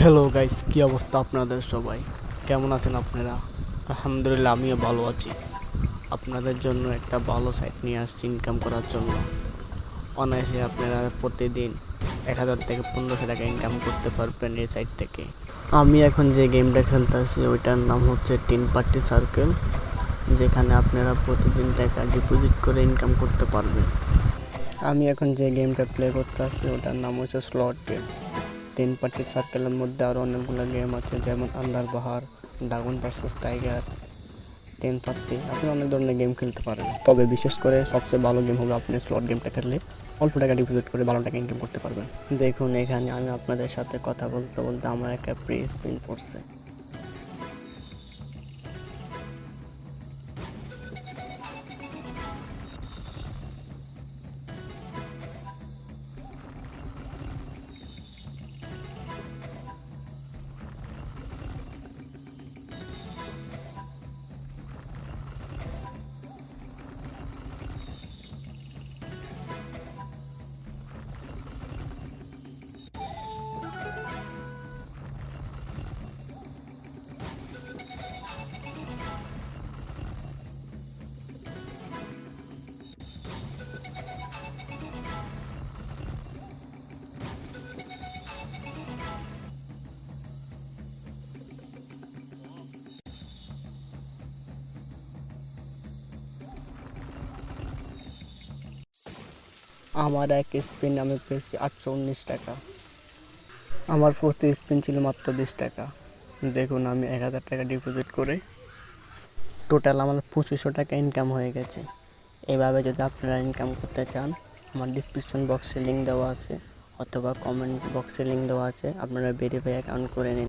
Hello guys কি অবস্থা আপনাদের সবাই? কেমন আছেন আপনারা? আলহামদুলিল্লাহ, আমিও ভালো আছি। আপনাদের জন্য একটা ভালো সাইট নিয়ে আসছি ইনকাম করার জন্য। অনায়াসে আপনারা প্রতিদিন এক হাজার থেকে পনেরোশো টাকা ইনকাম করতে পারবেন এই সাইট থেকে। আমি এখন যে গেমটা খেলতেছি, ওইটার নাম হচ্ছে তিন পার্টি সার্কেল যেখানে আপনারা প্রতিদিন টাকা ডিপোজিট করে ইনকাম করতে পারবেন। আমি এখন যে গেমটা প্লে করতে আছি ওটার নাম হচ্ছে স্লট গেম তিন পার্টির সার্কেলের মধ্যে আরও অনেকগুলো গেম আছে, যেমন Andar Bahar dragon versus tiger Teen Patti. আপনি অনেক ধরনের গেম খেলতে পারেন। তবে বিশেষ করে সবচেয়ে ভালো গেম হবে আপনি স্লট গেমটা খেললে অল্প টাকা ডিপোজিট করে ভালো টাকা ইনকাম করতে পারবেন। দেখুন, এখানে আমি আপনাদের সাথে কথা বলতে বলতে আমার একটা প্রি স্পিন পড়ছে। আমার এক স্পিন আমি পেয়েছি আটশো উনিশ টাকা। আমার প্রতি স্পিন ছিল মাত্র বিশ টাকা। দেখুন, আমি এক হাজার টাকা ডিপোজিট করে টোটাল আমার পঁচিশশো টাকা ইনকাম হয়ে গেছে। এভাবে যদি আপনারা ইনকাম করতে চান, আমার ডিসক্রিপশন বক্সে লিঙ্ক দেওয়া আছে, অথবা কমেন্ট বক্সে লিঙ্ক দেওয়া আছে, আপনারা ভেরিফাই অ্যাকাউন্ট করে নিন।